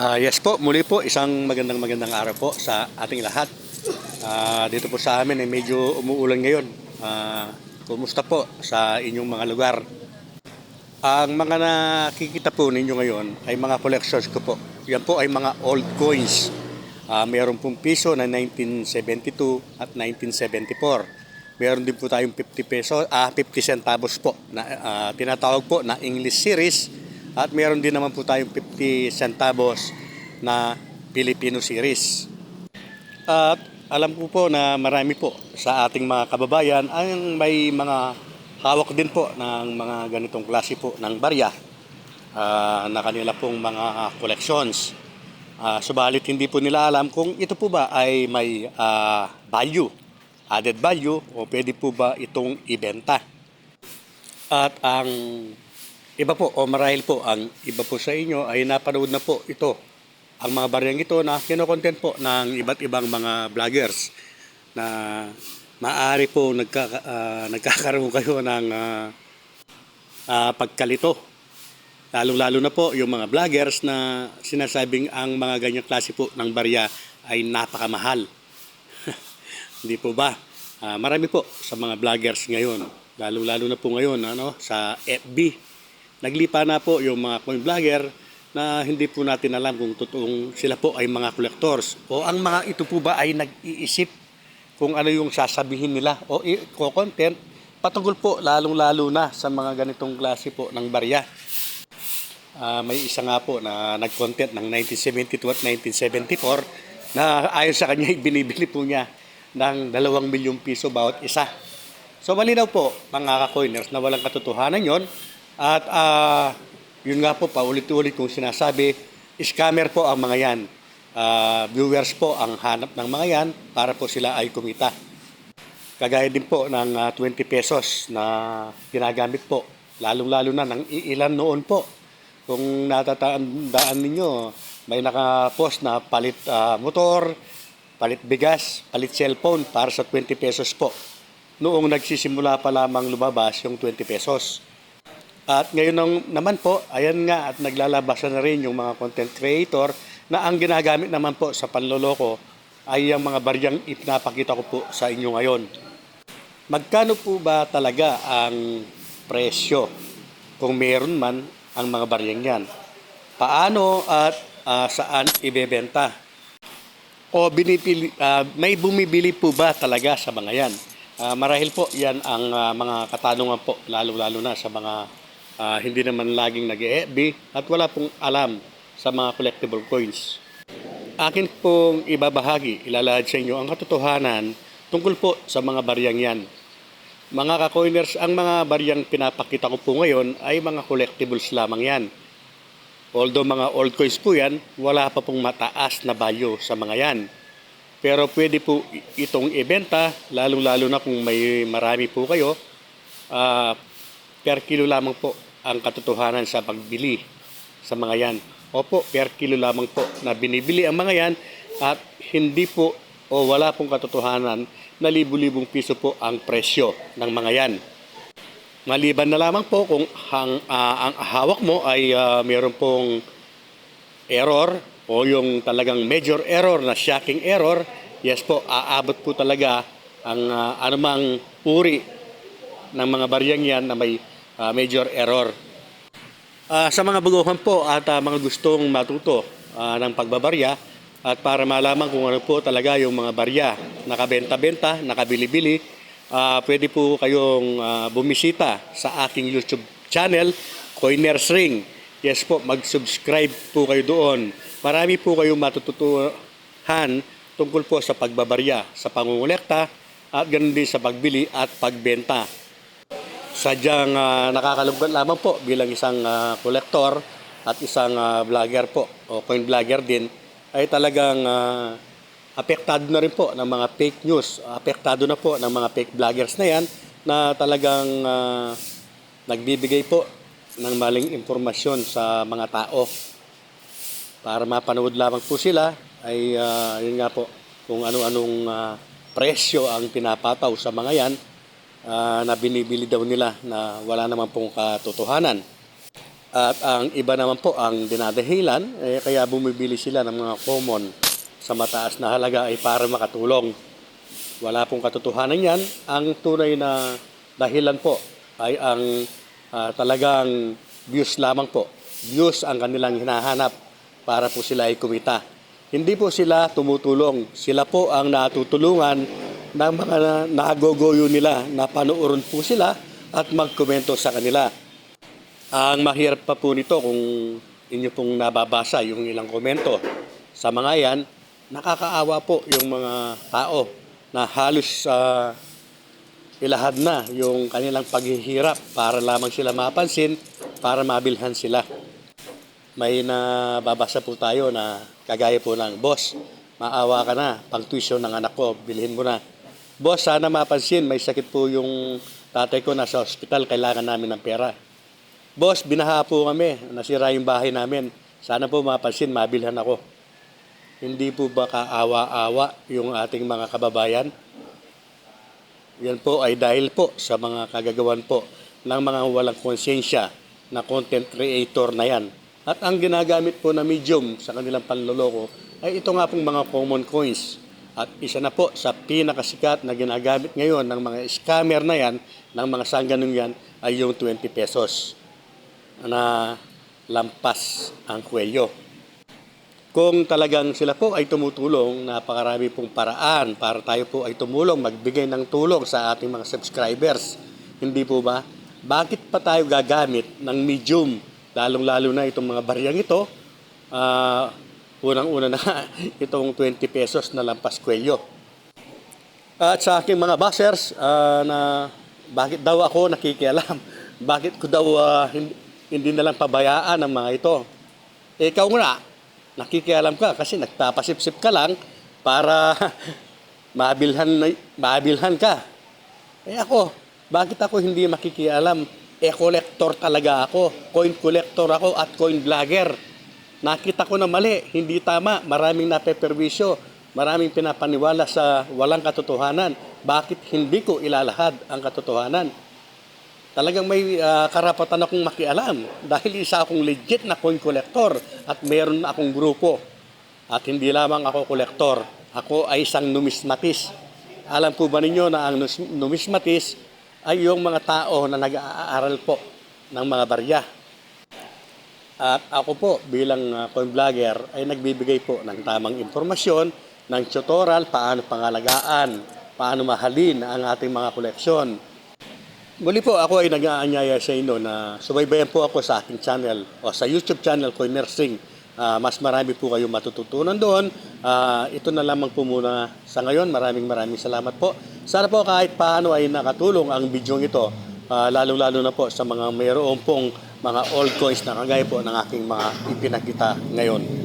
Ah, yes po, muli po isang magandang magandang araw po sa ating lahat. Ah, dito po sa amin ay medyo umuulan ngayon. Ah, kumusta po sa inyong mga lugar? Ang mga nakikita po ninyo ngayon ay mga collections ko po. Yan po ay mga old coins. Ah, meron pong piso na 1972 at 1974. Meron din po tayong 50 peso, ah 50 centavos po na ah, tinatawag po na English series at meron din naman po tayong 50 centavos na Filipino series. At alam ko po na marami po sa ating mga kababayan ang may mga hawak din po ng mga ganitong klase po ng barya ah, na kanila pong mga collections. Ah, subalit hindi po nila alam kung ito po ba ay may ah, value, added value o pwede po ba itong ibenta. At ang iba po o marahil po ang iba po sa inyo ay napanood na po ito ang mga baryang ito na kinokontent po ng iba't ibang mga vloggers na maaari po nagkaka, ah, nagkakaroon kayo ng ah, ah, pagkalito. Lalo-lalo na po yung mga vloggers na sinasabing ang mga ganyang klase po ng barya ay napakamahal. Hindi po ba? Ah, marami po sa mga vloggers ngayon, lalo-lalo na po ngayon ano, sa FB. Naglipa na po yung mga coin vlogger na hindi po natin alam kung totoong sila po ay mga collectors o ang mga ito po ba ay nag-iisip kung ano yung sasabihin nila o i-content patungkol po lalong-lalo na sa mga ganitong klase po ng barya. Ah, may isa nga po na nag-content ng 1972 at 1974 na ayon sa kanya binibili po niya ng 2 milyong piso bawat isa. So malinaw po mga ka-coiners na walang katotohanan yon at ah, yun nga po paulit-ulit kong sinasabi, scammer po ang mga yan. Ah, viewers po ang hanap ng mga yan para po sila ay kumita. Kagaya din po ng ah, 20 pesos na ginagamit po, lalong-lalo na ng iilan noon po. Kung natatandaan ninyo, may nakapost na palit ah, motor, palit bigas, palit cellphone para sa 20 pesos po. Noong nagsisimula pa lamang lumabas yung 20 pesos. At ngayon naman po, ayan nga at naglalabas na rin yung mga content creator na ang ginagamit naman po sa panloloko ay ang mga baryang ipinapakita ko po sa inyo ngayon. Magkano po ba talaga ang presyo kung meron man ang mga baryang yan? Paano at ah, saan ibebenta? O binipili, ah, may bumibili po ba talaga sa mga yan? Ah, marahil po yan ang ah, mga katanungan po, lalo-lalo na sa mga ah, hindi naman laging nag fb at wala pong alam sa mga collectible coins. Akin pong ibabahagi, ilalahad sa inyo ang katotohanan tungkol po sa mga baryang yan. Mga ka-coiners, ang mga baryang pinapakita ko po ngayon ay mga collectibles lamang yan. Although mga old coins po yan, wala pa pong mataas na value sa mga yan. Pero pwede po itong ibenta, lalong-lalo na kung may marami po kayo, ah, per kilo lamang po ang katotohanan sa pagbili sa mga yan. Opo, per kilo lamang po na binibili ang mga yan at hindi po o wala pong katotohanan na libu-libong piso po ang presyo ng mga yan. Maliban na lamang po kung hang, ah, ang hawak mo ay ah, meron pong error o yung talagang major error na shocking error, yes po, aabot po talaga ang ah, anumang uri ng mga baryang yan na may ah, major error. Ah, sa mga baguhan po at ah, mga gustong matuto ah, ng pagbabarya at para malaman kung ano po talaga yung mga barya, nakabenta-benta, nakabili-bili, ah, pwede po kayong ah, bumisita sa aking YouTube channel, Coiners Ring. Yes po, mag-subscribe po kayo doon. Marami po kayong matututuhan tungkol po sa pagbabarya, sa pangungulekta, at ganun din sa pagbili at pagbenta sadyang ah, nakakalungkot lamang po bilang isang ah, kolektor at isang ah, vlogger po o coin vlogger din ay talagang ah, apektado na rin po ng mga fake news, apektado na po ng mga fake vloggers na yan na talagang ah, nagbibigay po ng maling impormasyon sa mga tao. Para mapanood lamang po sila ay ah, yun nga po kung ano-anong ah, presyo ang pinapataw sa mga yan ah, na binibili daw nila na wala naman pong katotohanan. At ang iba naman po ang dinadahilan, eh, kaya bumibili sila ng mga common sa mataas na halaga ay para makatulong. Wala pong katotohanan yan. Ang tunay na dahilan po ay ang ah, talagang views lamang po. Views ang kanilang hinahanap para po sila ay kumita. Hindi po sila tumutulong. Sila po ang natutulungan ng mga nagogoyo nila na panuoron po sila at magkomento sa kanila. Ang mahirap pa po nito kung inyo pong nababasa yung ilang komento. Sa mga yan, nakakaawa po yung mga tao na halos sa ilahad na yung kanilang paghihirap para lamang sila mapansin, para mabilhan sila. May nababasa po tayo na kagaya po ng, Boss, maawa ka na, pang tuition ng anak ko, bilhin mo na. Boss, sana mapansin, may sakit po yung tatay ko nasa ospital, kailangan namin ng pera. Boss, binaha po kami, nasira yung bahay namin. Sana po mapansin, mabilhan ako. Hindi po ba kaawa-awa yung ating mga kababayan? Yan po ay dahil po sa mga kagagawan po ng mga walang konsensya na content creator na yan. At ang ginagamit po na medium sa kanilang panloloko ay ito nga pong mga common coins. At isa na po sa pinakasikat na ginagamit ngayon ng mga scammer na yan, ng mga sangganong yan, ay yung 20 pesos na lampas ang kwelyo. Kung talagang sila po ay tumutulong, napakarami pong paraan para tayo po ay tumulong, magbigay ng tulong sa ating mga subscribers. Hindi po ba? Bakit pa tayo gagamit ng medium? Lalong-lalo na itong mga bariyang ito, ah, unang-una na itong 20 pesos na lampas kwelyo. At sa aking mga bashers ah, na bakit daw ako nakikialam? Bakit ko daw ah, hindi, hindi na lang pabayaan ang mga ito? Eh, ikaw nga, nakikialam ka kasi nagpapasip-sip ka lang para mabilhan, mabilhan ka. Eh ako, bakit ako hindi makikialam? Eh, collector talaga ako. Coin collector ako at coin vlogger. Nakita ko na mali, hindi tama. Maraming napeperwisyo. Maraming pinapaniwala sa walang katotohanan. Bakit hindi ko ilalahad ang katotohanan? Talagang may ah, karapatan akong makialam dahil isa akong legit na coin collector at meron akong grupo. At hindi lamang ako kolektor, ako ay isang numismatis. Alam po ba ninyo na ang nus- numismatis ay yung mga tao na nag-aaral po ng mga barya. At ako po bilang uh, coin vlogger ay nagbibigay po ng tamang impormasyon, ng tutorial, paano pangalagaan, paano mahalin ang ating mga koleksyon. Muli po ako ay nag-aanyaya sa inyo na subaybayan po ako sa aking channel o sa YouTube channel ko Nursing. Ah, mas marami po kayong matututunan doon. Ah, ito na lamang po muna sa ngayon. Maraming maraming salamat po. Sana po kahit paano ay nakatulong ang video ito. Ah, lalo-lalo na po sa mga mayroon pong mga old coins na kagaya po ng aking mga ipinakita ngayon.